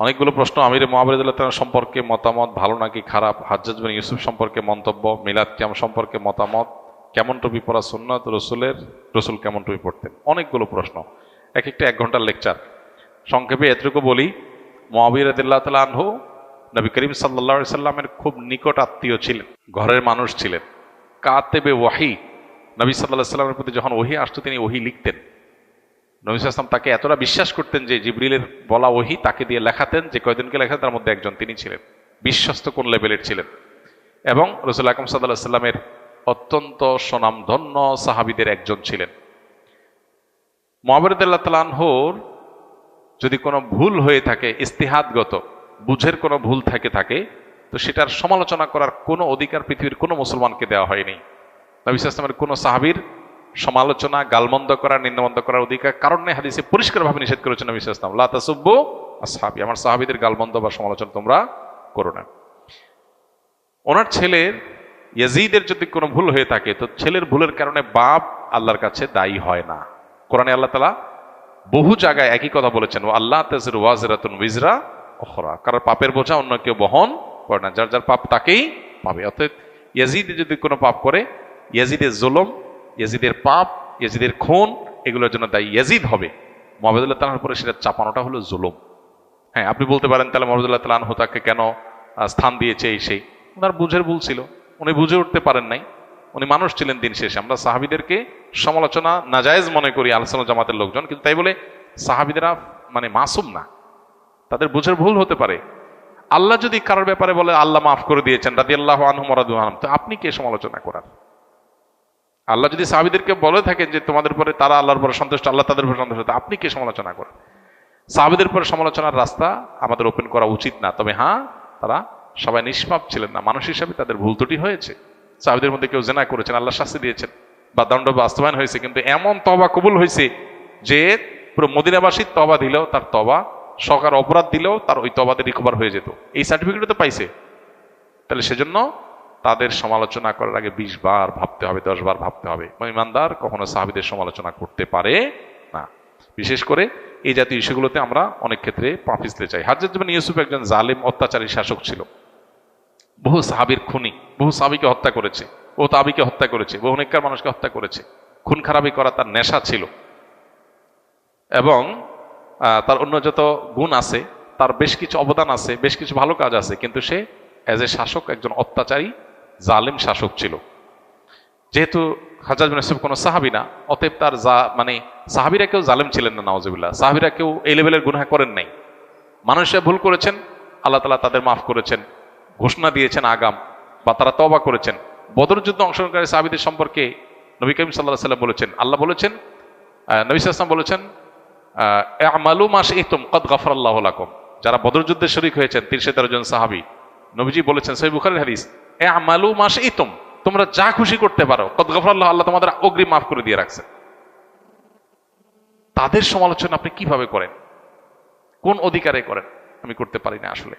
অনেকগুলো প্রশ্ন। আমির মহাবরুল্লাহ সম্পর্কে মতামত ভালো নাকি খারাপ? হাজ্জাজ ইউসুফ সম্পর্কে মন্তব্য, মিলাদ কিয়াম সম্পর্কে মতামত, কেমন টুপি পরা সুন্নত, রসুলের, রসুল কেমন টুপি পড়তেন অনেকগুলো প্রশ্ন। এক একটা এক ঘণ্টার লেকচার। সংক্ষেপে এতটুকু বলি মহাবীর আদিল্লাহ তালা আনহু নবী করিম সাল্লা সাল্লামের খুব নিকট আত্মীয় ছিলেন, ঘরের মানুষ ছিলেন। কাতেবে ওয়াহি, নবী সাল্লাহ সাল্লামের প্রতি যখন ওহি আসতো তিনি ওহি লিখতেন। নবী আসলাম তাকে এতটা বিশ্বাস করতেন যে জিবরিলের বলা ওহি তাকে দিয়ে লেখাতেন, যে কয়দিনকে লেখাতেন তার মধ্যে একজন তিনি ছিলেন, বিশ্বস্ত কোন লেভেলের ছিলেন। এবং রসুল আকরম সাল্লাহ সাল্লামের অত্যন্ত সুনামধন্য সাহাবিদের একজন ছিলেন। মহাবরদুল্লাহ তালানহর যদি কোনো ভুল হয়ে থাকে, ইস্তিহাদগত, বুঝের কোনো ভুল থাকে থাকে, তো সেটার সমালোচনা করার কোনো অধিকার পৃথিবীর কোনো মুসলমানকে দেওয়া হয়নি। নবী কোনো সাহাবির সমালোচনা, গালমন্দ করা, নিন্দমন্দ করার অধিকার কারণে হাদিসে পরিষ্কারভাবে নিষেধ করেছেন নবী ইসলাম লাতাসুব্বু আসহাবি, আমার সাহাবিদের গালমন্দ বা সমালোচনা তোমরা করো না। ওনার ছেলের ইয়াজিদের যদি কোনো ভুল হয়ে থাকে, তো ছেলের ভুলের কারণে বাপ আল্লাহর কাছে দায়ী হয় না। কোরআনে আল্লাহ তালা বহু জায়গায় একই কথা বলেছেন ও আল্লাহ তাজর ওয়াজরাতুন উইজরা অখরা কারণ পাপের বোঝা অন্য কেউ বহন করে না, যার যার পাপ তাকেই পাবে। অর্থাৎ ইয়াজিদ যদি কোনো পাপ করে, ইয়াজিদের জুলম ইয়াজিদের পাপ, ইয়াজিদের খুন, এগুলোর জন্য দায়ী ইয়াজিদ হবে। মোহাম্মদুল্লাহ তালার পরে সেটা চাপানোটা হলো জুলুম। হ্যাঁ আপনি বলতে পারেন তাহলে মোহাম্মদুল্লাহ তালাহ তাকে কেন স্থান দিয়েছে এই সেই? ওনার বুঝের ভুল ছিল। উনি বুঝে উঠতে পারেন নাই। উনি মানুষ ছিলেন দিন শেষে। আমরা সাহাবিদেরকে সমালোচনা নাজায়েজ মনে করি, আলোচনা জামাতের লোকজন। কিন্তু তাই বলে সাহাবিদেরা মানে মাসুম না। তাদের বুঝের ভুল হতে পারে। আল্লাহ যদি কারোর ব্যাপারে বলে, আল্লাহ মাফ করে দিয়েছেন রাদি আল্লাহ আনহমরাদু আনহম তো আপনি কে সমালোচনা করার? আল্লাহ যদি সাহাবিদেরকে বলে থাকেন যে তোমাদের পরে তারা আল্লাহর পরে সন্তুষ্ট, আল্লাহ তাদের পরে সন্তুষ্ট আপনি কে সমালোচনা করেন? সাহাবিদের পরে সমালোচনার রাস্তা আমাদের ওপেন করা উচিত না। তবে হ্যাঁ তারা সবাই নিষ্পাপ ছিলেন না। মানুষ হিসাবে তাদের ভুল ত্রুটি হয়েছে। সাহাবিদের মধ্যে কেউ জেনা করেছেন, আল্লাহ শাস্তি দিয়েছেন বা দণ্ড বাস্তবায়ন হয়েছে, কিন্তু এমন তবা কবুল হয়েছে যে পুরো মদিনাবাসীর তবা দিলেও তার তবা সরকার অপরাধ দিলেও তার ওই তবাতে রিকভার হয়ে যেত। এই সার্টিফিকেট তো পাইছে। তাহলে সেজন্য তাদের সমালোচনা করার আগে বিশ বার ভাবতে হবে, দশ বার ভাবতে হবে। ইমানদার কখনো সাহাবিদের সমালোচনা করতে পারে না। বিশেষ করে এই জাতীয় ইস্যুগুলোতে আমরা অনেক ক্ষেত্রে পা পিছতে চাই হাজরত বিন ইউসুফ একজন জালিম, অত্যাচারী শাসক ছিল। বহু সাহাবির খুনি, বহু সাহাবিকে হত্যা করেছে ও তাবিকে হত্যা করেছে, বহু নেককার মানুষকে হত্যা করেছে। খুন খারাপি করা তার নেশা ছিল। এবং তার অন্য যত গুণ আছে, তার বেশ কিছু অবদান আছে, বেশ কিছু ভালো কাজ আছে, কিন্তু সে অ্যাজ এ শাসক, একজন অত্যাচারী জালিম শাসক ছিল। যেহেতু হাজার বিন কোনো সাহাবি না, অতএব তার যা মানে সাহাবিরা কেউ জালেম ছিলেন না নওয়াজবিল্লাহ সাহাবিরা কেউ এই লেভেলের গুনাহ করেন নাই। মানুষরা ভুল করেছেন, আল্লাহ তালা তাদের মাফ করেছেন, ঘোষণা দিয়েছেন আগাম, বা তারা তবা করেছেন। বদর যুদ্ধ অংশগ্রহণকারী সাহাবিদের সম্পর্কে নবী করিম সাল্লাহ সাল্লাম বলেছেন, আল্লাহ বলেছেন নবী সাল্লাম বলেছেন আমালু মাস ইতুম কদ গফর আল্লাহ যারা বদর যুদ্ধে শরিক হয়েছেন, তিনশো তেরো জন সাহাবি। নবীজি বলেছেন সই বুখারের হাদিস এ মাস ইতম তোমরা যা খুশি করতে পারো। কত আল্লাহ তোমাদের অগ্রিম মাফ করে দিয়ে রাখছে। তাদের সমালোচনা আপনি কীভাবে করেন? কোন অধিকারে করেন? আমি করতে পারি না আসলে।